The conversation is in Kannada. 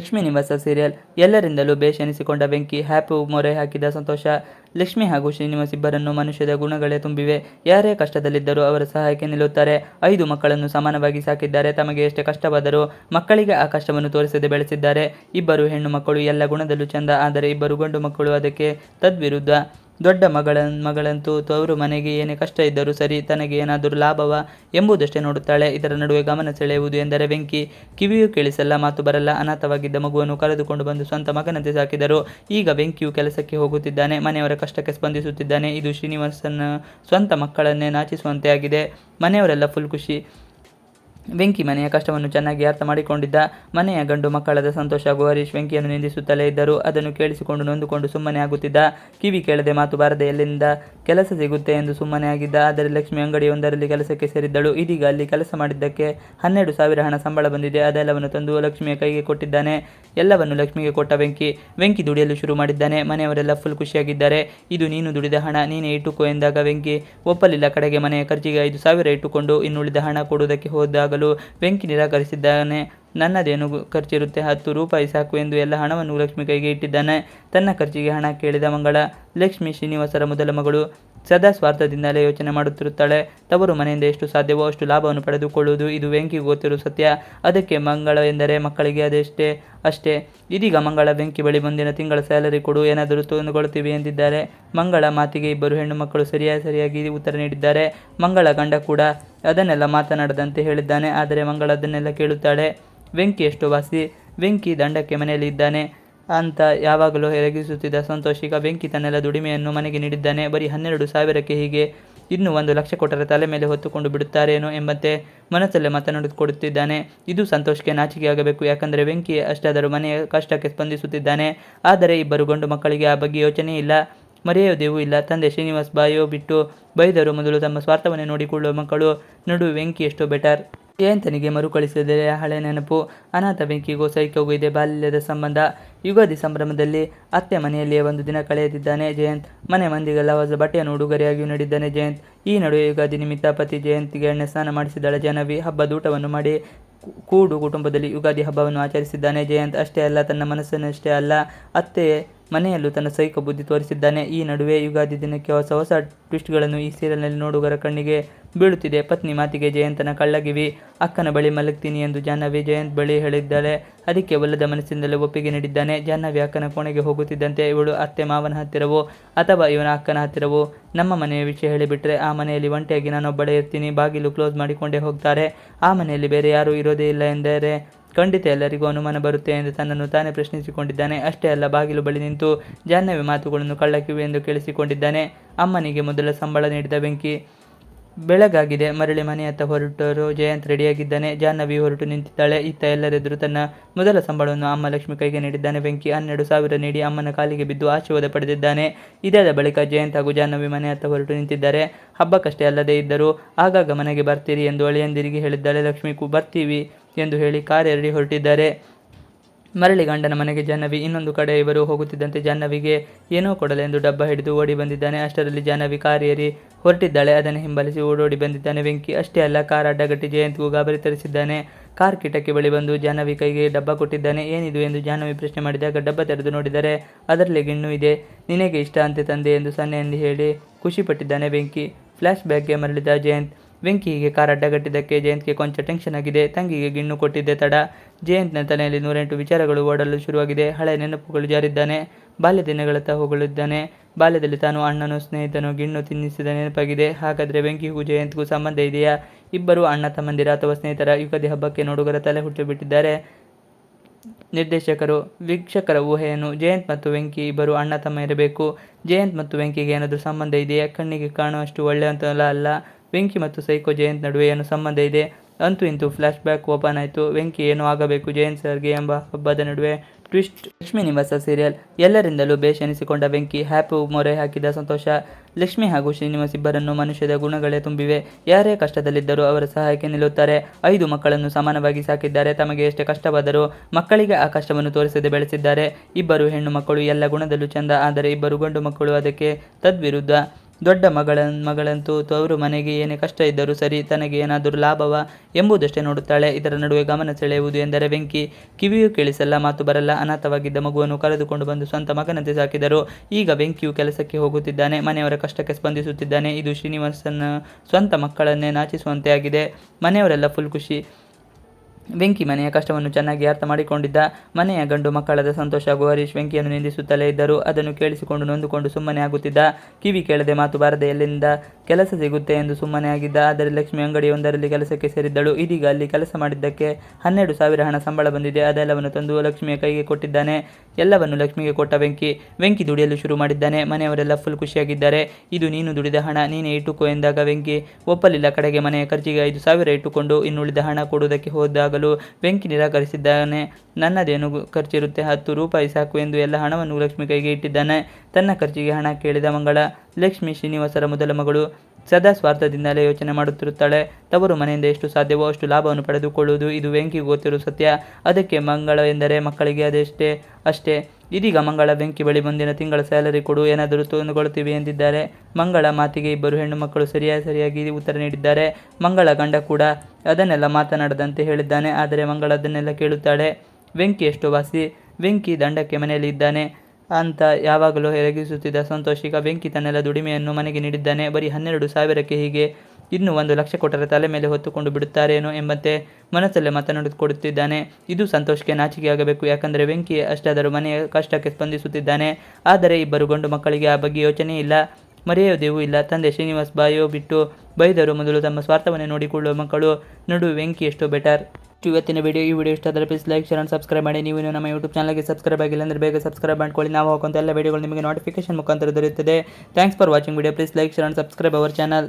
ಲಕ್ಷ್ಮೀ ನಿವಾಸ ಸೀರಿಯಲ್ ಎಲ್ಲರಿಂದಲೂ ಬೇಷ್ ಎನಿಸಿಕೊಂಡ ಬೆಂಕಿ ಹ್ಯಾಪು ಮೊರೆ ಹಾಕಿದ ಸಂತೋಷ. ಲಕ್ಷ್ಮಿ ಹಾಗೂ ಶ್ರೀನಿವಾಸ್ ಇಬ್ಬರನ್ನು ಮನುಷ್ಯದ ಗುಣಗಳೇ ತುಂಬಿವೆ. ಯಾರೇ ಕಷ್ಟದಲ್ಲಿದ್ದರೂ ಅವರ ಸಹಾಯಕ್ಕೆ ನಿಲ್ಲುತ್ತಾರೆ. ಐದು ಮಕ್ಕಳನ್ನು ಸಮಾನವಾಗಿ ಸಾಕಿದ್ದಾರೆ. ತಮಗೆ ಎಷ್ಟೇ ಕಷ್ಟವಾದರೂ ಮಕ್ಕಳಿಗೆ ಆ ಕಷ್ಟವನ್ನು ತೋರಿಸದೆ ಬೆಳೆಸಿದ್ದಾರೆ. ಇಬ್ಬರು ಹೆಣ್ಣು ಮಕ್ಕಳು ಎಲ್ಲ ಗುಣದಲ್ಲೂ ಚೆಂದ, ಆದರೆ ಇಬ್ಬರು ಗಂಡು ಮಕ್ಕಳು ಅದಕ್ಕೆ ತದ್ವಿರುದ್ಧ. ದೊಡ್ಡ ಮಗಳ ಮಗಳಂತೂ ತವರು ಮನೆಗೆ ಏನೇ ಕಷ್ಟ ಇದ್ದರೂ ಸರಿ ತನಗೆ ಏನಾದರೂ ಲಾಭವ ಎಂಬುದಷ್ಟೇ ನೋಡುತ್ತಾಳೆ. ಇದರ ನಡುವೆ ಗಮನ ಸೆಳೆಯುವುದು ಎಂದರೆ ಬೆಂಕಿ. ಕಿವಿಯೂ ಕೇಳಿಸಲ್ಲ, ಮಾತು ಬರಲ್ಲ. ಅನಾಥವಾಗಿದ್ದ ಮಗುವನ್ನು ಕರೆದುಕೊಂಡು ಬಂದು ಸ್ವಂತ ಮಗನಂತೆ ಸಾಕಿದರು. ಈಗ ಬೆಂಕಿಯು ಕೆಲಸಕ್ಕೆ ಹೋಗುತ್ತಿದ್ದಾನೆ. ಮನೆಯವರ ಕಷ್ಟಕ್ಕೆ ಸ್ಪಂದಿಸುತ್ತಿದ್ದಾನೆ. ಇದು ಶ್ರೀನಿವಾಸನ ಸ್ವಂತ ಮಕ್ಕಳನ್ನೇ ನಾಚಿಸುವಂತೆ ಆಗಿದೆ. ಮನೆಯವರೆಲ್ಲ ಫುಲ್ ಖುಷಿ. ವೆಂಕಿ ಮನೆಯ ಕಷ್ಟವನ್ನು ಚೆನ್ನಾಗಿ ಅರ್ಥ ಮಾಡಿಕೊಂಡಿದ್ದ ಮನೆಯ ಗಂಡು ಮಕ್ಕಳದ ಸಂತೋಷ ಹಾಗೂ ಹರೀಶ್ ವೆಂಕಿಯನ್ನು ನಿಂದಿಸುತ್ತಲೇ ಇದ್ದರು. ಅದನ್ನು ಕೇಳಿಸಿಕೊಂಡು ನೊಂದುಕೊಂಡು ಸುಮ್ಮನೆ ಆಗುತ್ತಿದ್ದ. ಕಿವಿ ಕೇಳದೆ ಮಾತು ಬಾರದೆ ಎಲ್ಲಿಂದ ಕೆಲಸ ಸಿಗುತ್ತೆ ಎಂದು ಸುಮ್ಮನೆ ಆಗಿದ್ದ. ಆದರೆ ಲಕ್ಷ್ಮಿ ಅಂಗಡಿಯೊಂದರಲ್ಲಿ ಕೆಲಸಕ್ಕೆ ಸೇರಿದ್ದಳು. ಇದೀಗ ಅಲ್ಲಿ ಕೆಲಸ ಮಾಡಿದ್ದಕ್ಕೆ ಹನ್ನೆರಡು ಸಾವಿರ ಹಣ ಸಂಬಳ ಬಂದಿದೆ. ಅದೆಲ್ಲವನ್ನು ತಂದು ಲಕ್ಷ್ಮಿಯ ಕೈಗೆ ಕೊಟ್ಟಿದ್ದಾನೆ. ಎಲ್ಲವನ್ನು ಲಕ್ಷ್ಮಿಗೆ ಕೊಟ್ಟ ವೆಂಕಿ. ವೆಂಕಿ ದುಡಿಯಲು ಶುರು ಮಾಡಿದ್ದಾನೆ. ಮನೆಯವರೆಲ್ಲ ಫುಲ್ ಖುಷಿಯಾಗಿದ್ದಾರೆ. ಇದು ನೀನು ದುಡಿದ ಹಣ, ನೀನೇ ಇಟ್ಟುಕೋ ಎಂದಾಗ ವೆಂಕಿ ಒಪ್ಪಲಿಲ್ಲ. ಕಡೆಗೆ ಮನೆಯ ಖರ್ಚಿಗೆ ಐದು ಸಾವಿರ ಇಟ್ಟುಕೊಂಡು ಇನ್ನುಳಿದ ಹಣ ಕೊಡುವುದಕ್ಕೆ ಹೋದಾಗಲೂ ವೆಂಕಿ ನಿರಾಕರಿಸಿದ್ದಾನೆ. ನನ್ನದೇನು ಖರ್ಚಿರುತ್ತೆ ಹತ್ತು ರೂಪಾಯಿ ಸಾಕು ಎಂದು ಎಲ್ಲ ಹಣವನ್ನು ಲಕ್ಷ್ಮಿ ಕೈಗೆ ಇಟ್ಟಿದ್ದಾನೆ. ತನ್ನ ಖರ್ಚಿಗೆ ಹಣ ಕೇಳಿದ ಮಂಗಳ, ಲಕ್ಷ್ಮಿ ಶ್ರೀನಿವಾಸರ ಮೊದಲ ಮಗಳು ಸದಾ ಸ್ವಾರ್ಥದಿಂದಲೇ ಯೋಚನೆ ಮಾಡುತ್ತಿರುತ್ತಾಳೆ. ತವರು ಮನೆಯಿಂದ ಎಷ್ಟು ಸಾಧ್ಯವೋ ಅಷ್ಟು ಲಾಭವನ್ನು ಪಡೆದುಕೊಳ್ಳುವುದು ಇದು ಬೆಂಕಿ ಗೊತ್ತಿರುವ ಸತ್ಯ. ಅದಕ್ಕೆ ಮಂಗಳ ಎಂದರೆ ಮಕ್ಕಳಿಗೆ ಅದೆಷ್ಟೇ? ಅಷ್ಟೇ. ಇದೀಗ ಮಂಗಳ ಬೆಂಕಿ ಬಳಿ ಮುಂದಿನ ತಿಂಗಳ ಸ್ಯಾಲರಿ ಕೊಡು, ಏನಾದರೂ ತಂದುಕೊಳ್ತೀವಿ ಎಂದಿದ್ದಾರೆ. ಮಂಗಳ ಮಾತಿಗೆ ಇಬ್ಬರು ಹೆಣ್ಣು ಮಕ್ಕಳು ಸರಿಯಾಗಿ ಸರಿಯಾಗಿ ಉತ್ತರ ನೀಡಿದ್ದಾರೆ. ಮಂಗಳ ಗಂಡ ಕೂಡ ಅದನ್ನೆಲ್ಲ ಮಾತನಾಡದಂತೆ ಹೇಳಿದ್ದಾನೆ, ಆದರೆ ಮಂಗಳ ಅದನ್ನೆಲ್ಲ ಕೇಳುತ್ತಾಳೆ. ವೆಂಕಿ ಎಷ್ಟು ವಾಸಿ, ವೆಂಕಿ ದಂಡಕ್ಕೆ ಮನೆಯಲ್ಲಿ ಇದ್ದಾನೆ ಅಂತ ಯಾವಾಗಲೂ ಎರಗಿಸುತ್ತಿದ್ದ ಸಂತೋಷ್ ಈಗ ಬೆಂಕಿ ತನ್ನೆಲ್ಲ ದುಡಿಮೆಯನ್ನು ಮನೆಗೆ ನೀಡಿದ್ದಾನೆ. ಬರೀ ಹನ್ನೆರಡು ಸಾವಿರಕ್ಕೆ ಹೀಗೆ ಇನ್ನೂ ಒಂದು ಲಕ್ಷ ಕೊಟ್ಟರೆ ತಲೆ ಮೇಲೆ ಹೊತ್ತುಕೊಂಡು ಬಿಡುತ್ತಾರೇನೋ ಎಂಬಂತೆ ಮನಸ್ಸಲ್ಲೇ ಮಾತನಾಡಿಕೊಡುತ್ತಿದ್ದಾನೆ ಇದು ಸಂತೋಷ್ಗೆ ನಾಚಿಕೆಯಾಗಬೇಕು ಯಾಕಂದರೆ ಬೆಂಕಿ ಅಷ್ಟಾದರೂ ಮನೆಯ ಕಷ್ಟಕ್ಕೆ ಸ್ಪಂದಿಸುತ್ತಿದ್ದಾನೆ. ಆದರೆ ಇಬ್ಬರು ಗಂಡು ಮಕ್ಕಳಿಗೆ ಆ ಬಗ್ಗೆ ಯೋಚನೆ ಇಲ್ಲ ಮರೆಯೋದೇವೂ ಇಲ್ಲ. ತಂದೆ ಶ್ರೀನಿವಾಸ್ ಬಾಯೋ ಬಿಟ್ಟು ಬೈದರು ಮೊದಲು ತಮ್ಮ ಸ್ವಾರ್ಥವನ್ನೇ ನೋಡಿಕೊಳ್ಳುವ ಮಕ್ಕಳು, ನಡು ವೆಂಕಿ ಎಷ್ಟು ಬೆಟರ್. ಜಯಂತನಿಗೆ ಮರುಕಳಿಸಿದರೆ ಹಳೆ ನೆನಪು? ಅನಾಥ ಬೆಂಕಿಗೂ ಸೈಕೋಗೂ ಇದೆ ಬಾಲ್ಯದ ಸಂಬಂಧ. ಯುಗಾದಿ ಸಂಭ್ರಮದಲ್ಲಿ ಅತ್ತೆ ಮನೆಯಲ್ಲಿಯೇ ಒಂದು ದಿನ ಕಳೆಯುತ್ತಿದ್ದಾನೆ ಜಯಂತ್. ಮನೆ ಮಂದಿಗೆಲ್ಲ ಹೊಸ ಬಟ್ಟೆಯನ್ನು ಉಡುಗೊರೆಯಾಗಿಯೂ ನೀಡಿದ್ದಾನೆ ಜಯಂತ್. ಈ ನಡುವೆ ಯುಗಾದಿ ನಿಮಿತ್ತ ಪತಿ ಜಯಂತಿಗೆ ಎಣ್ಣೆ ಸ್ನಾನ ಮಾಡಿಸಿದಳ ಜನವಿ ಹಬ್ಬದ ಊಟವನ್ನು ಮಾಡಿ ಕೂಡು ಕುಟುಂಬದಲ್ಲಿ ಯುಗಾದಿ ಹಬ್ಬವನ್ನು ಆಚರಿಸಿದ್ದಾನೆ ಜಯಂತ್. ಅಷ್ಟೇ ಅಲ್ಲ, ತನ್ನ ಮನಸ್ಸನ್ನಷ್ಟೇ ಅಲ್ಲ, ಅತ್ತೆ ಮನೆಯಲ್ಲೂ ತನ್ನ ಸೈಕ ಬುದ್ಧಿ ತೋರಿಸಿದ್ದಾನೆ. ಈ ನಡುವೆ ಯುಗಾದಿ ದಿನಕ್ಕೆ ಹೊಸ ಹೊಸ ಟ್ವಿಸ್ಟ್ಗಳನ್ನು ಈ ಸೀರಿಯಲ್ನಲ್ಲಿ ನೋಡುಗರ ಕಣ್ಣಿಗೆ ಬೀಳುತ್ತಿದೆ. ಪತ್ನಿ ಮಾತಿಗೆ ಜಯಂತನ ಕಳ್ಳಗಿವಿ. ಅಕ್ಕನ ಬಳಿ ಮಲಗ್ತೀನಿ ಎಂದು ಜಾಹ್ನವಿ ಜಯಂತ್ ಬಳಿ ಹೇಳಿದ್ದಾಳೆ. ಅದಕ್ಕೆ ಒಲ್ಲದ ಮನಸ್ಸಿನಿಂದಲೇ ಒಪ್ಪಿಗೆ ನೀಡಿದ್ದಾನೆ. ಜಾಹ್ನವಿ ಅಕ್ಕನ ಕೋಣೆಗೆ ಹೋಗುತ್ತಿದ್ದಂತೆ ಇವಳು ಅತ್ತೆ ಮಾವನ ಹತ್ತಿರವೋ ಅಥವಾ ಇವನ ಅಕ್ಕನ ಹತ್ತಿರವೋ? ನಮ್ಮ ಮನೆಯ ವಿಷಯ ಹೇಳಿಬಿಟ್ರೆ ಆ ಮನೆಯಲ್ಲಿ ಒಂಟಿಯಾಗಿ ನಾನೊಬ್ಬಳೇ ಇರ್ತೀನಿ. ಬಾಗಿಲು ಕ್ಲೋಸ್ ಮಾಡಿಕೊಂಡೇ ಹೋಗ್ತಾರೆ. ಆ ಮನೆಯಲ್ಲಿ ಬೇರೆ ಯಾರೂ ಇರೋದೇ ಇಲ್ಲ ಎಂದರೆ ಖಂಡಿತ ಎಲ್ಲರಿಗೂ ಅನುಮಾನ ಬರುತ್ತೆ ಎಂದು ತನ್ನನ್ನು ತಾನೇ ಪ್ರಶ್ನಿಸಿಕೊಂಡಿದ್ದಾನೆ. ಅಷ್ಟೇ ಅಲ್ಲ, ಬಾಗಿಲು ಬಳಿ ನಿಂತು ಜಾಹ್ನವಿ ಮಾತುಗಳನ್ನು ಕಳ್ಳಕಿವೆ ಎಂದು ಕೇಳಿಸಿಕೊಂಡಿದ್ದಾನೆ. ಅಮ್ಮನಿಗೆ ಮೊದಲ ಸಂಬಳ ನೀಡಿದ ಬೆಂಕಿ ಬೆಳಗಾಗಿದೆ. ಮರಳಿ ಮನೆಯತ್ತ ಹೊರಟರು ಜಯಂತ್ ರೆಡಿಯಾಗಿದ್ದಾನೆ. ಜಾಹ್ನವಿ ಹೊರಟು ನಿಂತಿದ್ದಾಳೆ. ಇತ್ತ ಎಲ್ಲರೆದುರು ತನ್ನ ಮೊದಲ ಸಂಬಳವನ್ನು ಅಮ್ಮ ಲಕ್ಷ್ಮಿ ಕೈಗೆ ನೀಡಿದ್ದಾನೆ. ಬೆಂಕಿ ಹನ್ನೆರಡು ಸಾವಿರ ನೀಡಿ ಅಮ್ಮನ ಕಾಲಿಗೆ ಬಿದ್ದು ಆಶೀರ್ವಾದ ಪಡೆದಿದ್ದಾನೆ. ಇದಾದ ಬಳಿಕ ಜಯಂತ್ ಹಾಗೂ ಜಾಹ್ನವಿ ಮನೆಯತ್ತ ಹೊರಟು ನಿಂತಿದ್ದಾರೆ. ಹಬ್ಬಕ್ಕಷ್ಟೇ ಅಲ್ಲದೇ ಇದ್ದರು ಆಗಾಗ ಮನೆಗೆ ಬರ್ತೀರಿ ಎಂದು ಅಳಿಯಂದಿರಿಗೆ ಹೇಳಿದ್ದಾಳೆ ಲಕ್ಷ್ಮಿ. ಬರ್ತೀವಿ. ಎಂದು ಹೇಳಿ ಕಾರ್ ಏರಿ ಹೊರಟಿದ್ದಾರೆ. ಮರಳಿ ಗಂಡನ ಮನೆಗೆ ಜಾಹ್ನವಿ, ಇನ್ನೊಂದು ಕಡೆ ಇವರು ಹೋಗುತ್ತಿದ್ದಂತೆ ಜಾಹ್ನವಿಗೆ ಏನೋ ಕೊಡಲೆಂದು ಡಬ್ಬ ಹಿಡಿದು ಓಡಿ ಬಂದಿದ್ದಾನೆ. ಅಷ್ಟರಲ್ಲಿ ಜಾಹ್ನವಿ ಕಾರ್ ಏರಿ ಹೊರಟಿದ್ದಾಳೆ. ಅದನ್ನು ಹಿಂಬಾಲಿಸಿ ಓಡೋಡಿ ಬಂದಿದ್ದಾನೆ. ವೆಂಕಿ ಅಷ್ಟೇ ಅಲ್ಲ, ಕಾರ್ ಅಡ್ಡಗಟ್ಟಿ ಜಯಂತಿಗೂ ಗಾಬರಿ ತರಿಸಿದ್ದಾನೆ ಕಾರ್ ಕಿಟಕಿ ಬಳಿ ಬಂದು ಜಾಹ್ನವಿ ಕೈಗೆ ಡಬ್ಬ ಕೊಟ್ಟಿದ್ದಾನೆ. ಏನಿದು ಎಂದು ಜಾಹ್ನವಿ ಪ್ರಶ್ನೆ ಮಾಡಿದಾಗ ಡಬ್ಬ ತೆರೆದು ನೋಡಿದರೆ, ಅದರಲ್ಲಿ ಗಿಣ್ಣು ಇದೆ. ನಿನಗೆ ಇಷ್ಟ ಅಂತೆ ತಂದೆ ಎಂದು ಸನ್ನೆಯಲ್ಲಿ ಹೇಳಿ ಖುಷಿಪಟ್ಟಿದ್ದಾನೆ ವೆಂಕಿ. ಫ್ಲ್ಯಾಶ್ ಬ್ಯಾಕ್ಗೆ ಮರಳಿದ ಜಯಂತ್ ವೆಂಕಿಗೆ ಕಾರ್ ಅಡ್ಡಗಟ್ಟಿದ್ದಕ್ಕೆ ಜಯಂತ್ಗೆ ಕೊಂಚ ಟೆನ್ಷನ್ ಆಗಿದೆ. ತಂಗಿಗೆ ಗಿಣ್ಣು ಕೊಟ್ಟಿದ್ದೆ ತಡ. ಜಯಂತ್ನ ತಲೆಯಲ್ಲಿ ನೂರೆಂಟು ವಿಚಾರಗಳು ಓಡಲು ಶುರುವಾಗಿದೆ. ಹಳೆ ನೆನಪುಗಳು ಜಾರಿದ್ದಾನೆ. ಬಾಲ್ಯ ದಿನಗಳತ್ತ ಹೋಗಲಿದ್ದಾನೆ. ಬಾಲ್ಯದಲ್ಲಿ ತಾನು ಅಣ್ಣನೂ ಸ್ನೇಹಿತನು ಗಿಣ್ಣು ತಿನ್ನಿಸಿದ ನೆನಪಾಗಿದೆ. ಹಾಗಾದರೆ ವೆಂಕಿಗೂ ಜಯಂತ್ಗೂ ಸಂಬಂಧ ಇದೆಯಾ? ಇಬ್ಬರು ಅಣ್ಣ ತಮ್ಮಂದಿರ ಅಥವಾ ಸ್ನೇಹಿತರ ಯುಗದಿ ಹಬ್ಬಕ್ಕೆ ನೋಡುಗರ ತಲೆ ಹುಟ್ಟಿಬಿಟ್ಟಿದ್ದಾರೆ. ನಿರ್ದೇಶಕರು, ವೀಕ್ಷಕರ ಊಹೆಯನ್ನು ಜಯಂತ್ ಮತ್ತು ವೆಂಕಿ ಇಬ್ಬರು ಅಣ್ಣ ತಮ್ಮ ಇರಬೇಕು. ಜಯಂತ್ ಮತ್ತು ವೆಂಕಿಗೆ ಏನಾದರೂ ಸಂಬಂಧ ಇದೆಯಾ? ಕಣ್ಣಿಗೆ ಕಾಣುವಷ್ಟು ಒಳ್ಳೆಯಂತಲ್ಲ ಅಲ್ಲ. ವೆಂಕಿ ಮತ್ತು ಸೈಕೋ ಜಯಂತ್ ನಡುವೆ ಏನು ಸಂಬಂಧ ಇದೆ. ಅಂತೂ ಇಂತೂ ಫ್ಲ್ಯಾಶ್ ಬ್ಯಾಕ್ ಓಪನ್ ಆಯಿತು. ವೆಂಕಿ ಏನು ಆಗಬೇಕು ಜಯಂತ್ ಸರ್ಗೆ ಎಂಬ ಹಬ್ಬದ ನಡುವೆ ಟ್ವಿಸ್ಟ್. ಲಕ್ಷ್ಮಿ ನಿವಾಸ ಸೀರಿಯಲ್. ಎಲ್ಲರಿಂದಲೂ ಬೇಷ್ ಎನಿಸಿಕೊಂಡ ಬೆಂಕಿ ಹ್ಯಾಪು ಮೊರೆ ಹಾಕಿದ ಸಂತೋಷ. ಲಕ್ಷ್ಮಿ ಹಾಗೂ ಶ್ರೀನಿವಾಸ್ ಇಬ್ಬರನ್ನು ಮನುಷ್ಯದ ಗುಣಗಳೇ ತುಂಬಿವೆ. ಯಾರೇ ಕಷ್ಟದಲ್ಲಿದ್ದರೂ ಅವರ ಸಹಾಯಕ್ಕೆ ನಿಲ್ಲುತ್ತಾರೆ. ಐದು ಮಕ್ಕಳನ್ನು ಸಮಾನವಾಗಿ ಸಾಕಿದ್ದಾರೆ. ತಮಗೆ ಎಷ್ಟೇ ಕಷ್ಟವಾದರೂ ಮಕ್ಕಳಿಗೆ ಆ ಕಷ್ಟವನ್ನು ತೋರಿಸದೆ ಬೆಳೆಸಿದ್ದಾರೆ. ಇಬ್ಬರು ಹೆಣ್ಣು ಮಕ್ಕಳು ಎಲ್ಲ ಗುಣದಲ್ಲೂ ಚೆಂದ. ಆದರೆ ಇಬ್ಬರು ಗಂಡು ಮಕ್ಕಳು ಅದಕ್ಕೆ ತದ್ವಿರುದ್ಧ. ದೊಡ್ಡ ಮಗಳ ಮಗಳಂತೂ ತವರು ಮನೆಗೆ ಏನೇ ಕಷ್ಟ ಇದ್ದರೂ ಸರಿ ತನಗೆ ಏನಾದರೂ ಲಾಭವ ಎಂಬುದಷ್ಟೇ ನೋಡುತ್ತಾಳೆ. ಇದರ ನಡುವೆ ಗಮನ ಸೆಳೆಯುವುದು ಎಂದರೆ ವೆಂಕಿ ಕಿವಿಯೂ ಕೇಳಿಸಲ್ಲ, ಮಾತು ಬರಲ್ಲ. ಅನಾಥವಾಗಿದ್ದ ಮಗುವನ್ನು ಕರೆದುಕೊಂಡು ಬಂದು ಸ್ವಂತ ಮಗನಂತೆ ಸಾಕಿದರು. ಈಗ ಬೆಂಕಿಯು ಕೆಲಸಕ್ಕೆ ಹೋಗುತ್ತಿದ್ದಾನೆ. ಮನೆಯವರ ಕಷ್ಟಕ್ಕೆ ಸ್ಪಂದಿಸುತ್ತಿದ್ದಾನೆ. ಇದು ಶ್ರೀನಿವಾಸನ ಸ್ವಂತ ಮಕ್ಕಳನ್ನೇ ನಾಚಿಸುವಂತೆ ಆಗಿದೆ. ಮನೆಯವರೆಲ್ಲ ಫುಲ್ ಖುಷಿ. ವೆಂಕಿ ಮನೆಯ ಕಷ್ಟವನ್ನು ಚೆನ್ನಾಗಿ ಅರ್ಥ ಮಾಡಿಕೊಂಡಿದ್ದ ಮನೆಯ ಗಂಡು ಮಕ್ಕಳದ ಸಂತೋಷ ಹಾಗೂ ಹರೀಶ್ ವೆಂಕಿಯನ್ನು ನಿಂದಿಸುತ್ತಲೇ ಇದ್ದರು. ಅದನ್ನು ಕೇಳಿಸಿಕೊಂಡು ನೊಂದುಕೊಂಡು ಸುಮ್ಮನೆ ಆಗುತ್ತಿದ್ದ. ಕಿವಿ ಕೇಳದೆ ಮಾತು ಬಾರದೆ ಎಲ್ಲಿಂದ ಕೆಲಸ ಸಿಗುತ್ತೆ ಎಂದು ಸುಮ್ಮನೆ ಆಗಿದ್ದ. ಆದರೆ ಲಕ್ಷ್ಮಿ ಅಂಗಡಿಯೊಂದರಲ್ಲಿ ಕೆಲಸಕ್ಕೆ ಸೇರಿದ್ದಳು. ಇದೀಗ ಅಲ್ಲಿ ಕೆಲಸ ಮಾಡಿದ್ದಕ್ಕೆ ಹನ್ನೆರಡು ಸಾವಿರ ಹಣ ಸಂಬಳ ಬಂದಿದೆ. ಅದೆಲ್ಲವನ್ನು ತಂದು ಲಕ್ಷ್ಮಿಯ ಕೈಗೆ ಕೊಟ್ಟಿದ್ದಾನೆ. ಎಲ್ಲವನ್ನು ಲಕ್ಷ್ಮಿಗೆ ಕೊಟ್ಟ ವೆಂಕಿ ವೆಂಕಿ ದುಡಿಯಲು ಶುರು ಮಾಡಿದ್ದಾನೆ. ಮನೆಯವರೆಲ್ಲ ಫುಲ್ ಖುಷಿಯಾಗಿದ್ದಾರೆ. ಇದು ನೀನು ದುಡಿದ ಹಣ, ನೀನೇ ಇಟ್ಟುಕೋ ಎಂದಾಗ ವೆಂಕಿ ಒಪ್ಪಲಿಲ್ಲ. ಕಡೆಗೆ ಮನೆಯ ಖರ್ಚಿಗೆ ಐದು ಸಾವಿರ ಇಟ್ಟುಕೊಂಡು ಇನ್ನುಳಿದ ಹಣ ಕೊಡುವುದಕ್ಕೆ ಹೋದಾಗಲೂ ವೆಂಕಿ ನಿರಾಕರಿಸಿದ್ದಾನೆ. ನನ್ನದೇನು ಖರ್ಚಿರುತ್ತೆ? ಹತ್ತು ರೂಪಾಯಿ ಸಾಕು ಎಂದು ಎಲ್ಲ ಹಣವನ್ನು ಲಕ್ಷ್ಮಿ ಕೈಗೆ ಇಟ್ಟಿದ್ದಾನೆ. ತನ್ನ ಖರ್ಚಿಗೆ ಹಣ ಕೇಳಿದ ಮಂಗಳ. ಲಕ್ಷ್ಮಿ ಶ್ರೀನಿವಾಸರ ಮೊದಲ ಮಗಳು. ಸದಾ ಸ್ವಾರ್ಥದಿಂದಲೇ ಯೋಚನೆ ಮಾಡುತ್ತಿರುತ್ತಾಳೆ. ತವರು ಮನೆಯಿಂದ ಎಷ್ಟು ಸಾಧ್ಯವೋ ಅಷ್ಟು ಲಾಭವನ್ನು ಪಡೆದುಕೊಳ್ಳುವುದು ಇದು ವೆಂಕಿ ಗೊತ್ತಿರುವ ಸತ್ಯ. ಅದಕ್ಕೆ ಮಂಗಳ ಎಂದರೆ ಮಕ್ಕಳಿಗೆ ಅದೆಷ್ಟೇ, ಅಷ್ಟೇ. ಇದೀಗ ಮಂಗಳ ಬೆಂಕಿ ಬಳಿ ಮುಂದಿನ ತಿಂಗಳ ಸ್ಯಾಲರಿ ಕೊಡು, ಏನಾದರೂ ತೊಂದುಕೊಳ್ಳುತ್ತಿವೆ ಎಂದಿದ್ದಾರೆ. ಮಂಗಳ ಮಾತಿಗೆ ಇಬ್ಬರು ಹೆಣ್ಣು ಮಕ್ಕಳು ಸರಿಯಾಗಿ ಸರಿಯಾಗಿ ಉತ್ತರ ನೀಡಿದ್ದಾರೆ. ಮಂಗಳ ಗಂಡ ಕೂಡ ಅದನ್ನೆಲ್ಲ ಮಾತನಾಡದಂತೆ ಹೇಳಿದ್ದಾನೆ, ಆದರೆ ಮಂಗಳ ಅದನ್ನೆಲ್ಲ ಕೇಳುತ್ತಾಳೆ. ಬೆಂಕಿ ಎಷ್ಟು ವಾಸಿ? ಬೆಂಕಿ ದಂಡಕ್ಕೆ ಮನೆಯಲ್ಲಿ ಇದ್ದಾನೆ ಅಂತ ಯಾವಾಗಲೂ ಎರಗಿಸುತ್ತಿದ್ದ ಸಂತೋಷಿಗ ಬೆಂಕಿ ತನ್ನೆಲ್ಲ ದುಡಿಮೆಯನ್ನು ಮನೆಗೆ ನೀಡಿದ್ದಾನೆ. ಬರೀ ಹನ್ನೆರಡು ಸಾವಿರಕ್ಕೆ ಹೀಗೆ ಇನ್ನು ಒಂದು ಲಕ್ಷ ಕೊಟ್ಟರೆ ತಲೆ ಮೇಲೆ ಹೊತ್ತುಕೊಂಡು ಬಿಡುತ್ತಾರೇನೋ ಎಂಬಂತೆ ಮನಸ್ಸಲ್ಲೇ ಮಾತನಾಡಿಕೊಡುತ್ತಿದ್ದಾನೆ ಇದು ಸಂತೋಷಕ್ಕೆ ನಾಚಿಕೆ ಆಗಬೇಕು, ಯಾಕಂದರೆ ವೆಂಕಿ ಅಷ್ಟಾದರೂ ಮನೆಯ ಕಷ್ಟಕ್ಕೆ ಸ್ಪಂದಿಸುತ್ತಿದ್ದಾನೆ. ಆದರೆ ಇಬ್ಬರು ಗಂಡು ಮಕ್ಕಳಿಗೆ ಆ ಬಗ್ಗೆ ಯೋಚನೆ ಇಲ್ಲ. ಮರೆಯೋದೇವೂ ಇಲ್ಲ. ತಂದೆ ಶ್ರೀನಿವಾಸ್ ಬಾಯೋ ಬಿಟ್ಟು ಬೈದರು ಮೊದಲು ತಮ್ಮ ಸ್ವಾರ್ಥವನ್ನೇ ನೋಡಿಕೊಳ್ಳುವ ಮಕ್ಕಳು. ನಡು ವೆಂಕಿ, ಎಷ್ಟು ಬೆಟರ್. ಇವತ್ತಿನ ವಿಡಿಯೋ ಈ ವಿಡಿಯೋ ಇಷ್ಟ please like share and subscribe ಮಾಡಿ. ನೀವು ನಮ್ಮ ಯೂಟ್ಯೂಬ್ ಚಾನಲ್ಗೆ ಸಬ್ಸ್ಕ್ರೈಬ್ ಆಗಿಲ್ಲ ಅಂದರೆ ಬೇಗ ಸಬ್ಸ್ಕ್ರೈಬ್ ಮಾಡ್ಕೊಳ್ಳಿ. ನಾವು ಹಾಕುವಂಥ ಎಲ್ಲ ವಿಡಿಯೋಗಳು ನಿಮಗೆ ನೋಟಿಫಿಕೇಶನ್ ಮುಖಾಂತರ ದೊರೆಯುತ್ತದೆ. Thanks for watching video please like share and subscribe our channel